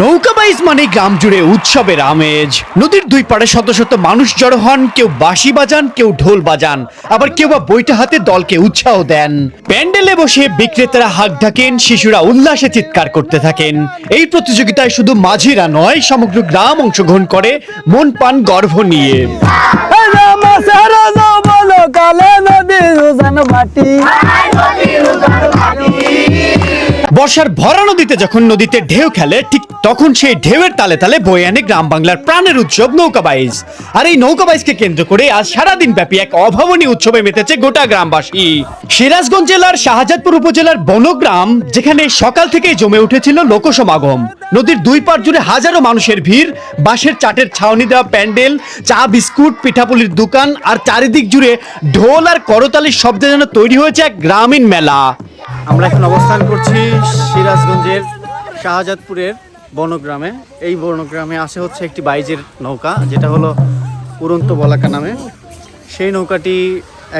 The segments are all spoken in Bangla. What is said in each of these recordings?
নৌকা বাইচ মানে গ্রাম জুড়ে উৎসবের আমেজ। নদীর দুই পাড়ে শত শত মানুষ জড়ো হন কেউ বাঁশি বাজান কেউ ঢোল বাজান। আবার কেউ বা বইটা হাতে দলকে উৎসাহ দেন। প্যান্ডেলে বসে বিক্রেতারা হাঁক ডাকেন শিশুরা উল্লাসে চিৎকার করতে থাকেন। এই প্রতিযোগিতায় শুধু মাঝিরা নয় সমগ্র গ্রাম অংশগ্রহণ করে মন পান গর্ভ নিয়ে। কালে নদী বর্ষার ভরা নদীতে যখন নদীতে ঢেউ খেলে, ঠিক তখন সেই ঢেউয়ের তালে তালে বয়ে আনে গ্রাম বাংলার প্রাণের উৎসব নৌকাবাইজ আর এই নৌকাবাইজকে কেন্দ্র করে আজ সারাদিন ব্যাপী এক অভাবনীয় উৎসবে মেতেছে গোটা গ্রামবাসী। সিরাজগঞ্জ জেলার শাহজাদপুর উপজেলার বনগ্রাম যেখানে সকাল থেকেই জমে উঠেছিল লোকসমাগম। নদীর দুই পার জুড়ে হাজারো মানুষের ভিড়, বাঁশের চাটের ছাউনি দেওয়া প্যান্ডেল, চা, বিস্কুট, পিঠাপুলির দোকান, আর চারিদিক জুড়ে ঢোল আর করতালির শব্দে যেন তৈরি হয়েছে এক গ্রামীণ মেলা। আমরা এখন অবস্থান করছি সিরাজগঞ্জের শাহজাদপুরের বনগ্রামে। এই বনগ্রামে আসে হচ্ছে একটি বাইজের নৌকা, যেটা হলো উড়ন্ত বলাকা নামে। সেই নৌকাটি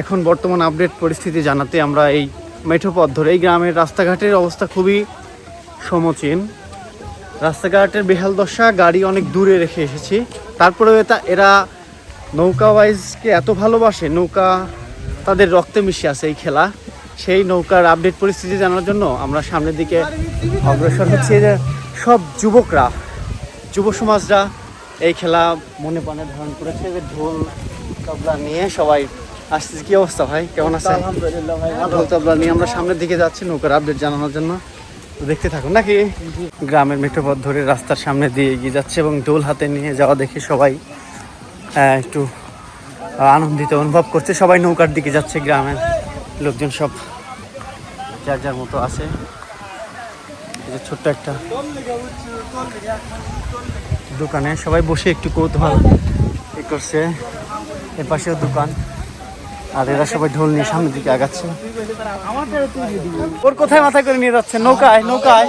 এখন বর্তমান আপডেট পরিস্থিতি জানাতে আমরা এই মেঠোপথ ধরে, এই গ্রামের রাস্তাঘাটের অবস্থা খুবই সমচীন। রাস্তাঘাটের বেহাল দশা, গাড়ি অনেক দূরে রেখে এসেছি। তারপরেও এটা এরা নৌকা ওয়াইজকে এত ভালোবাসে, নৌকা তাদের রক্তে মিশে আছে এই খেলা। সেই নৌকার আপডেট পরিস্থিতি জানার জন্য আমরা সামনের দিকে অগ্রসর হচ্ছি। যে সব যুবকরা যুব সমাজরা এই খেলা মনে প্রাণে ধারণ করেছে। যে ঢোল তবলা নিয়ে সবাই আসছে। কি অবস্থা ভাই? কেমন আছে ঢোল তবলা নিয়ে আমরা সামনের দিকে যাচ্ছি নৌকার আপডেট জানানোর জন্য। দেখতে থাকুন নাকি? গ্রামের মেঠোপথ ধরে রাস্তার সামনে দিয়ে এগিয়ে যাচ্ছে এবং ঢোল হাতে নিয়ে যাওয়া দেখে সবাই একটু আনন্দিত অনুভব করছে। সবাই নৌকার দিকে যাচ্ছে গ্রামের লোকজন সব যার যার মতো আছে। ছোট্ট একটা দোকানে সবাই বসে একটু কৌতূহল এ করছে। এর পাশেও দোকান। আর এরা সবাই ঢোল নিয়ে সামনের দিকে আগাচ্ছে। ওর কোথায় মাথায় করে নিয়ে যাচ্ছে? নৌকায় নৌকায়।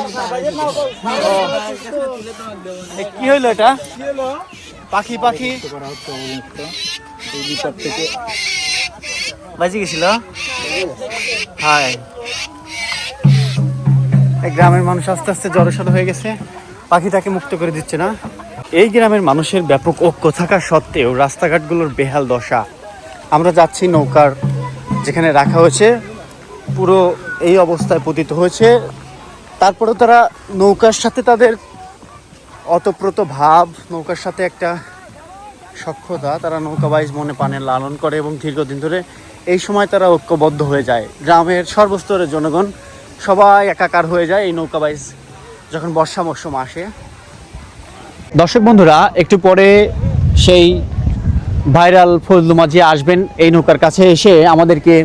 কি হইল এটা? পাখি পাখি। বাজি গেছিল? হাই। গ্রামের মানুষ আস্তে আস্তে জড়সড় হয়ে গেছে পাখিটাকে মুক্ত করে দিচ্ছে না। এই গ্রামের মানুষের ব্যাপক ঐক্য থাকা সত্ত্বেও রাস্তাঘাটগুলোর বেহাল দশা। আমরা যাচ্ছি নৌকার যেখানে রাখা হয়েছে, পুরো এই অবস্থায় পতিত হয়েছে। তারপরেও তারা নৌকার সাথে তাদের অতপ্রত ভাব, নৌকার সাথে একটা সক্ষতা, তারা নৌকা বাইজ মনে পানে লালন করে এবং দীর্ঘদিন ধরে এই সময় তারা ঐক্যবদ্ধ হয়ে যায়। গ্রামের সর্বস্তরের জনগণ সবাই একাকার হয়ে যায় এই নৌকাবাইজ যখন বর্ষা মৌসুম আসে। দর্শক বন্ধুরা, একটু পরে সেই ভাইরাল ফজলু মাঝি আসবেন এই নৌকার কাছে এসে আমাদেরকে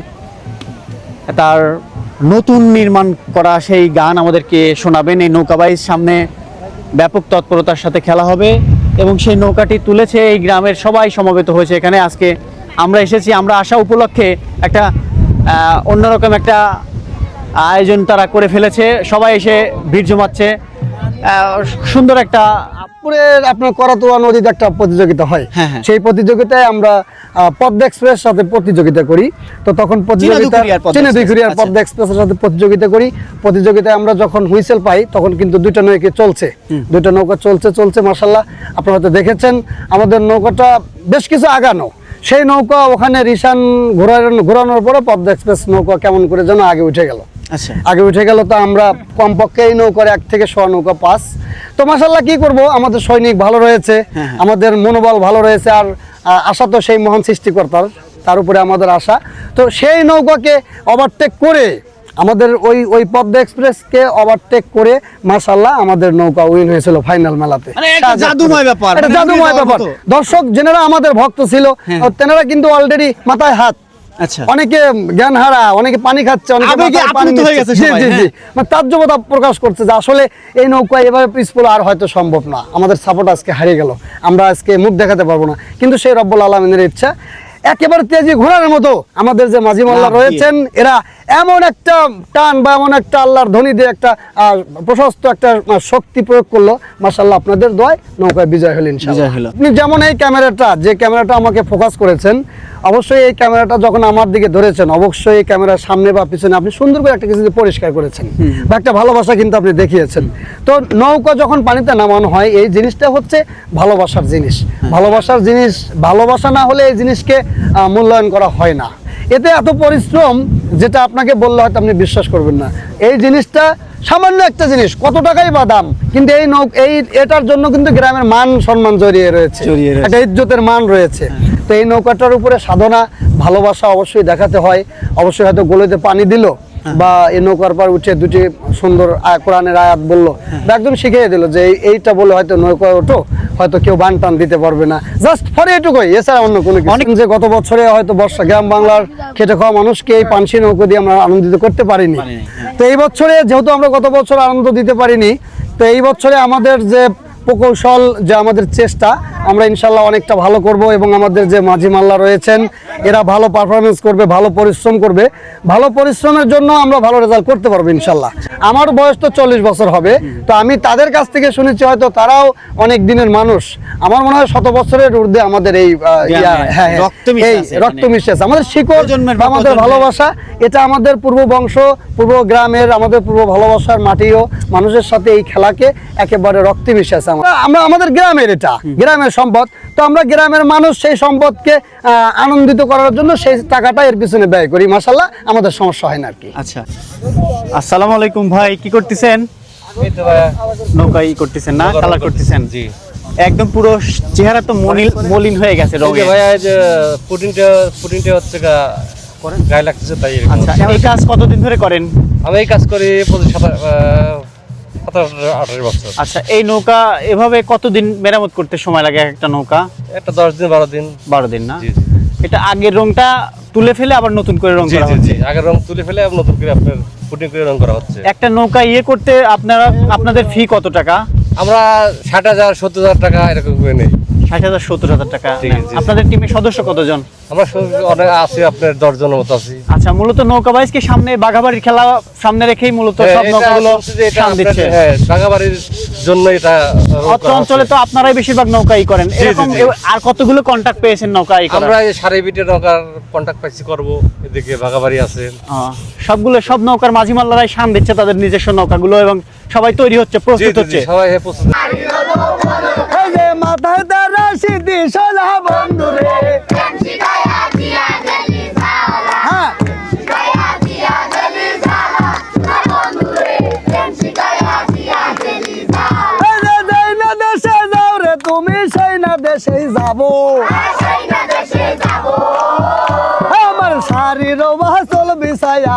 তার নতুন নির্মাণ করা সেই গান আমাদেরকে শোনাবেন। এই নৌকাবাইজ সামনে ব্যাপক তৎপরতার সাথে খেলা হবে এবং সেই নৌকাটি তুলেছে এই গ্রামের সবাই সমবেত হয়েছে এখানে। আজকে আমরা এসেছি আমরা আসা উপলক্ষে একটা অন্যরকম একটা আয়োজন তারা করে ফেলেছে। সবাই এসে ভিড় জমাচ্ছে। সুন্দর একটা চাঁদপুরের আপনার করতোয়া নদীতে একটা প্রতিযোগিতা হয়। হ্যাঁ, হ্যাঁ। সেই প্রতিযোগিতায় আমরা পদ্মা এক্সপ্রেস সাথে প্রতিযোগিতা করি। তো তখন প্রতিযোগিতা চীনা পদ্মা আচ্ছা। এক্সপ্রেসের সাথে প্রতিযোগিতা করি। প্রতিযোগিতায় আমরা যখন হুইসেল পাই তখন কিন্তু দুইটা নৌকা চলছে। দুইটা নৌকা চলছে চলছে মাসাল্লাহ আপনারা হয়তো দেখেছেন আমাদের নৌকাটা বেশ কিছু আগানো। সেই নৌকা ওখানে রিসান ঘোরানো ঘোরানোর পরে পদ্মা এক্সপ্রেস নৌকা কেমন করে যেন আগে উঠে গেল। আচ্ছা। আগে উঠে গেল তো আমরা কমপক্ষে এই নৌকার এক থেকে ছ নৌকা পাস। তো মাসাল্লাহ কি করব? আমাদের সৈনিক ভালো রয়েছে হ্যাঁ, আমাদের মনোবল ভালো রয়েছে আর আশা তো সেই মহান সৃষ্টিকর্তার তার উপরে আমাদের আশা। তো সেই নৌকাকে ওভারটেক করে আমাদের ওই ওই পদ্মা এক্সপ্রেসকে ওভারটেক করে মাসাল্লাহ আমাদের নৌকা উইন হয়েছিল ফাইনাল মেলাতে। মানে জাদুময় ব্যাপার, এটা মানে জাদুময় ব্যাপার। দর্শক যেনারা আমাদের ভক্ত ছিল হ্যাঁ। তেনারা কিন্তু অলরেডি মাথায় হাত। আচ্ছা। অনেকে জ্ঞান হারা অনেকে পানি খাচ্ছে অনেকে পানি হয়ে গেছে জি, জি, জি। হ্যাঁ। মানে তাজ্জবতা প্রকাশ করছে যে আসলে এই নৌকা এভাবে পিসফুল আর হয়তো সম্ভব না। আমাদের সাপোর্ট আজকে হারিয়ে গেল। আমরা আজকে মুখ দেখাতে পারব না। কিন্তু সেই রব্বুল আলমিনের ইচ্ছা একেবারে তেজি ঘোড়ার মতো আমাদের যে মাঝি মোল্লা রয়েছেন এরা এমন একটা টান বা এমন একটা আল্লাহর ধনী দিয়ে একটা আহ, প্রশস্ত একটা শক্তি প্রয়োগ করল। মার্শাল্লাহ আপনাদের দয় নৌকায় বিজয় হলেন আপনি যেমন এই ক্যামেরাটা যে ক্যামেরাটা আমাকে ফোকাস করেছেন অবশ্যই এই ক্যামেরাটা যখন আমার দিকে ধরেছেন অবশ্যই এই ক্যামেরার সামনে বা পিছনে আপনি সুন্দর করে একটা কিছু পরিষ্কার করেছেন বা একটা ভালোবাসা কিন্তু আপনি দেখিয়েছেন। তো নৌকা যখন পানিতে নামানো হয় এই জিনিসটা হচ্ছে ভালোবাসার জিনিস। ভালোবাসার জিনিস ভালোবাসা না হলে এই জিনিসকে মূল্যায়ন করা হয় না। এতে এত পরিশ্রম যেটা আপনাকে বললে হয়তো আপনি বিশ্বাস করবেন না। এই জিনিসটা সামান্য একটা জিনিস কত টাকাই বা দাম কিন্তু এই নৌ এই এটার জন্য কিন্তু গ্রামের মান সম্মান জড়িয়ে রয়েছে। একটা ইজ্জতের মান রয়েছে। তো এই নৌকাটার উপরে সাধনা ভালোবাসা অবশ্যই দেখাতে হয়। অবশ্যই হয়তো গলিতে পানি দিল বা এই নৌকার পর উঠে দুটি সুন্দর কোরআনের আয়াত বলল। বা একদম শিখিয়ে দিল যে এইটা বলে হয়তো নৌকা ওঠো হয়তো কেউ বান টান দিতে পারবে না। জাস্ট ফরে এটুকুই এছাড়া অন্য কোনো অনেক যে গত বছরে হয়তো বর্ষা গ্রাম বাংলার খেটে খাওয়া মানুষকে এই পানসি নৌকো দিয়ে আমরা আনন্দিত করতে পারিনি। পারিনি, হ্যাঁ। তো এই বছরে যেহেতু আমরা গত বছর আনন্দ দিতে পারিনি তো এই বছরে আমাদের যে প্রকৌশল যে আমাদের চেষ্টা আমরা ইনশাল্লাহ অনেকটা ভালো করব এবং আমাদের যে মাঝি মাল্লা রয়েছেন এরা ভালো পারফরমেন্স করবে ভালো পরিশ্রম করবে। ভালো পরিশ্রমের জন্য আমরা ভালো রেজাল্ট করতে পারব ইনশাল্লাহ আমার বয়স তো চল্লিশ বছর হবে তো আমি তাদের কাছ থেকে শুনেছি হয়তো তারাও অনেক দিনের মানুষ। আমার মনে হয় শত বছরের ঊর্ধ্বে আমাদের এই হ্যাঁ হ্যাঁ, রক্ত মিশে আছে আমাদের শিকড় আমাদের ভালোবাসা এটা আমাদের পূর্ব বংশ পূর্ব গ্রামের আমাদের পূর্ব ভালোবাসার মাটিও মানুষের সাথে এই খেলাকে একেবারে রক্তে মিশে আছে। আমরা আমাদের গ্রামের এটা গ্রামের সম্পদ। তো আমরা গ্রামের মানুষ সেই সম্পদকে আনন্দিত করার জন্য সেই টাকাটা এর পিছনে ব্যয় করি। মাসাল্লাহ আমাদের সমস্যা হয় না আর কি। আচ্ছা। আসসালামু আলাইকুম ভাই কি করতেছেন? এই নৌকা ই করতেছেন না কালার করতেছেন, জি। একদম পুরো চেহারা তো মলিন মলিন হয়ে গেছে রঙে যে ভাইয়া পুটিনটা পুটিনটা হচ্ছে গা গায়ে লাগতেছে তাই আচ্ছা এই কাজ কতদিন ধরে করেন? আমি এই কাজ করি পঁচিশ বছর। আচ্ছা এই নৌকা এভাবে কতদিন মেরামত করতে সময় লাগে একটা নৌকা? একটা দশ দিন বারো দিন। বারো দিন না? এটা আগের রংটা তুলে ফেলে আবার নতুন করে রং করা হচ্ছে? আগের রং তুলে ফেলে আবার নতুন করে আপনার পুটিং করে রং করা হচ্ছে। একটা নৌকা ইয়ে করতে আপনারা আপনাদের ফি কত টাকা? আমরা ষাট হাজার সত্তর হাজার টাকা এরকম করে নেই। ষাট হাজার সত্তর হাজার টাকা। আপনাদের টিমের সদস্য কতজন? আমরা অনেক আছি আপনার দশ জনের মতো আছি। আচ্ছা মূলত নৌকা বাইজকে সামনে বাঘাবাড়ির খেলা সামনে রেখেই মূলত হ্যাঁ, সব নৌকাগুলো দিচ্ছে। হ্যাঁ বাগাবাড়ির জন্য এটা অঞ্চলে তো আপনারাই বেশিরভাগ নৌকাই করেন। এরকম আর কতগুলো কন্টাক্ট পেয়েছেন নৌকা ই আমরা এই সাড়ে বিটে নৌকার কন্ট্যাক্ট পাইছি করব। এদিকে বাগাবাড়ি আছে। সবগুলো সব নৌকার মাঝি মাল্লারাই শান দিচ্ছে তাদের নিজস্ব নৌকাগুলো এবং সবাই তৈরি হচ্ছে প্রস্তুত হচ্ছে। সবাই হ্যাঁ প্রস্তুত। মাথায় যাব। আমার শাড়ির হাসল বিছায়া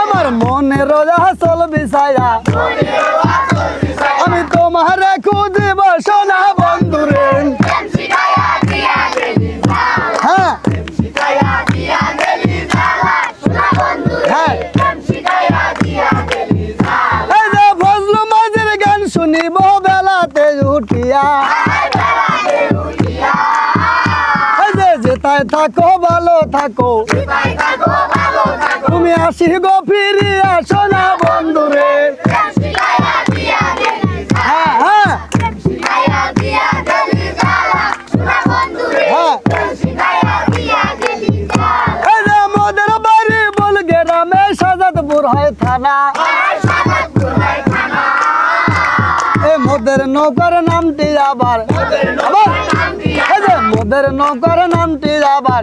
আমার মনের হাসল আমি থাকো ভালো থাকো। তুমি আসি গো ফিরিয়া সোনা বন্ধু রে হ্যাঁ হ্যাঁ। হ্যাঁ। থানা। মোদের নৌকার নামটি আবার। আবার। মোদের নকর নামটি আবার।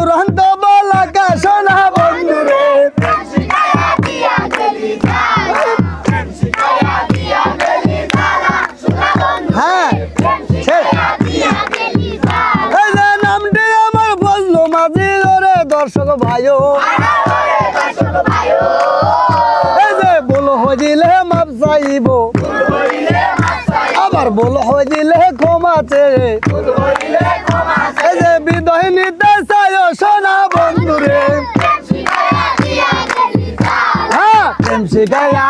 উড়ন্ত বলাকা সোনা বন্ধু রে এই যে বিদয় নিতে চাই সোনা বন্ধু রে হ্যাঁ প্রেম শিখাইয়া